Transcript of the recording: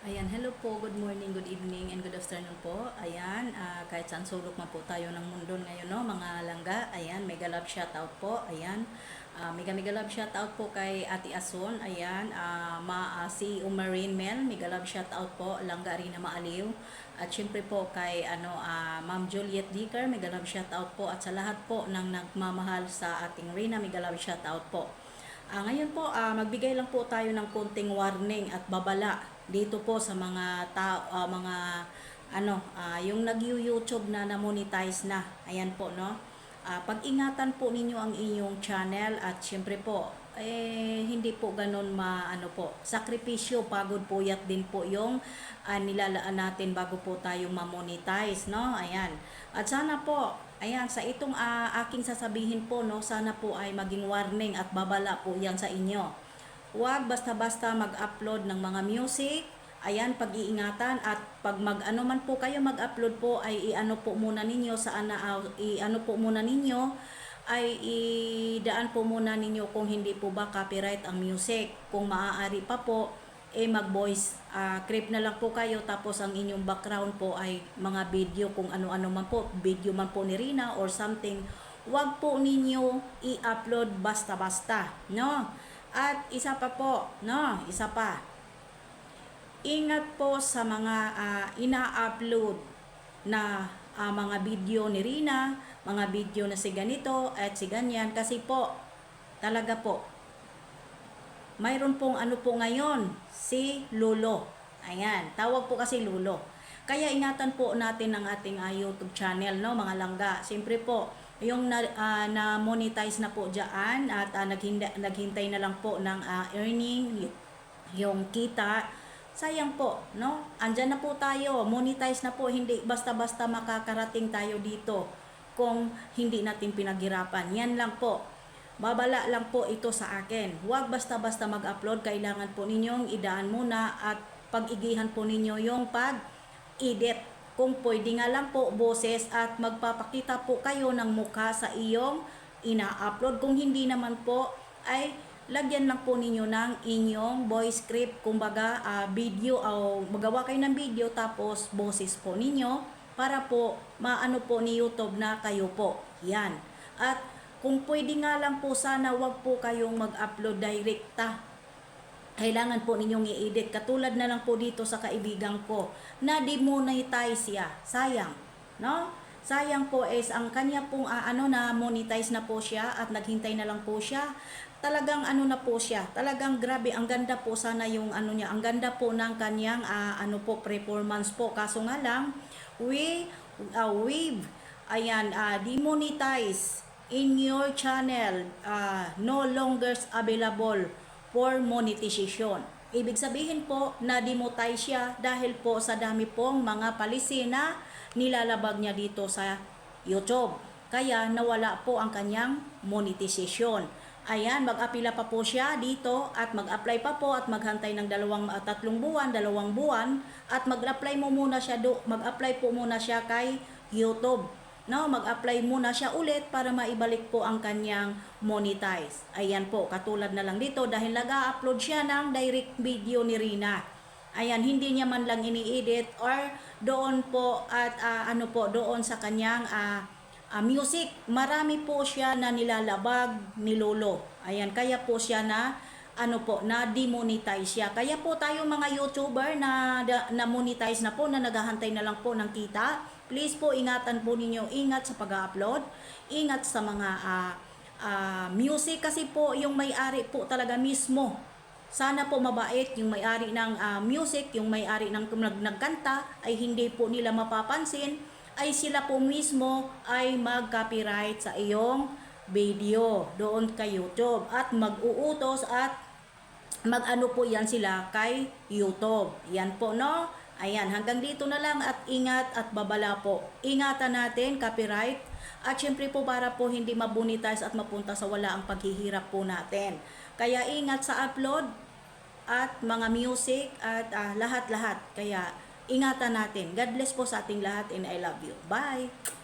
Ayan, hello po, good morning, good evening, and good afternoon po. Ayan, ah, kahit saan sulok man po tayo ng mundo ngayon, no, mga langga. Ayan, mega love shoutout po. Ayan, ah, mega mega love shoutout po kay Ate Ason. Ayan, ah, ma, ah, si Umarine Mel, mega love shoutout po. Langga rin na maaliw. At syempre po kay ano, ah, Ma'am Juliet Dicker, mega love shoutout po. At sa lahat po ng nagmamahal sa ating Rina, mega love shoutout po. Ah, ngayon po, ah, magbigay lang po tayo ng konting warning at babala dito po sa mga tao, ah, mga ano, ah, yung nag-YouTube na na-monetize na. Ayan po, no? Ah, pag-ingatan po ninyo ang inyong channel at syempre po, eh, hindi po ganun ma, ano po, sakripisyo, pagod po yat din po yung ah, nilalaan natin bago po tayo ma-monetize, no? Ayan. At sana po, ayan, sa itong ah, aking sasabihin po, no, sana po ay maging warning at babala po yan sa inyo. Huwag basta-basta mag-upload ng mga music. Ayan, pag-iingatan at pag mag-ano man po kayo mag-upload po ay i-ano po muna ninyo sa ana ah, i-ano po muna ninyo ay idaan po muna ninyo kung hindi po ba copyright ang music. Kung maaari pa po eh mag-voice ah, clip na lang po kayo tapos ang inyong background po ay mga video kung ano-ano man po, video man po ni Rina or something. Huwag po ninyo i-upload basta-basta, no? At isa pa po, no? Isa pa. Ingat po sa mga ah, ina-upload na ah, mga video ni Rina, mga video na si ganito at si ganyan kasi po talaga po mayroon pong ano po ngayon si Lolo. Ayan, tawag po kasi Lolo. Kaya ingatan po natin ang ating ah, YouTube channel, no, mga langga. Siyempre po, yung na, ah, na monetize na po diyan at ah, naghintay, naghintay na lang po ng ah, earning yung kita sayang po no andyan na po tayo monetize na po hindi basta-basta makakarating tayo dito kung hindi natin pinaghirapan yan lang po babala lang po ito sa akin huwag basta-basta mag-upload kailangan po ninyong idaan muna at pag-igihan po ninyo yung pag-edit kung pwede nga lang po boses at magpapakita po kayo ng mukha sa iyong ina-upload. Kung hindi naman po ay lagyan lang po ninyo ng inyong voice script, kumbaga ah, video o magawa kayo ng video tapos boses po ninyo para po maano po ni YouTube na kayo po. Yan. At kung pwede nga lang po sana wag po kayong mag-upload direkta kailangan po ninyong i-edit. Katulad na lang po dito sa kaibigan ko, na demonetize siya. Sayang, no? Sayang po is ang kanya pong ah, ano na monetize na po siya at naghintay na lang po siya. Talagang ano na po siya. Talagang grabe, ang ganda po sana yung ano niya. Ang ganda po ng kanyang ah, ano po performance po. Kaso nga lang, we uh, we've ayan ah, demonetize in your channel ah, no longer available for monetization. Ibig sabihin po na demonetize siya dahil po sa dami pong mga palisi na nilalabag niya dito sa YouTube. Kaya nawala po ang kanyang monetization. Ayan, mag-apila pa po siya dito at mag-apply pa po at maghantay ng dalawang at tatlong buwan, dalawang buwan at mag-apply mo muna siya do, mag-apply po muna siya kay YouTube no, mag-apply muna siya ulit para maibalik po ang kanyang monetize. Ayan po, katulad na lang dito dahil nag-upload siya ng direct video ni Rina. Ayan, hindi niya man lang ini-edit or doon po at ah, ano po, doon sa kanyang ah, ah, music. Marami po siya na nilalabag ni Lolo. Ayan, kaya po siya na ano po, na demonetize siya. Kaya po tayo mga YouTuber na na monetize na po, na naghahantay na lang po ng kita. Please po ingatan po ninyo, ingat sa pag-upload, ingat sa mga ah, ah, music kasi po yung may-ari po talaga mismo. Sana po mabait yung may-ari ng ah, music, yung may-ari ng nag nagkanta ay hindi po nila mapapansin ay sila po mismo ay mag-copyright sa iyong video doon kay YouTube at mag-uutos at mag-ano po yan sila kay YouTube. Yan po no. Ayan, hanggang dito na lang at ingat at babala po. Ingatan natin, copyright. At syempre po para po hindi mabunitize at mapunta sa wala ang paghihirap po natin. Kaya ingat sa upload at mga music at ah, lahat-lahat. Kaya ingatan natin. God bless po sa ating lahat and I love you. Bye!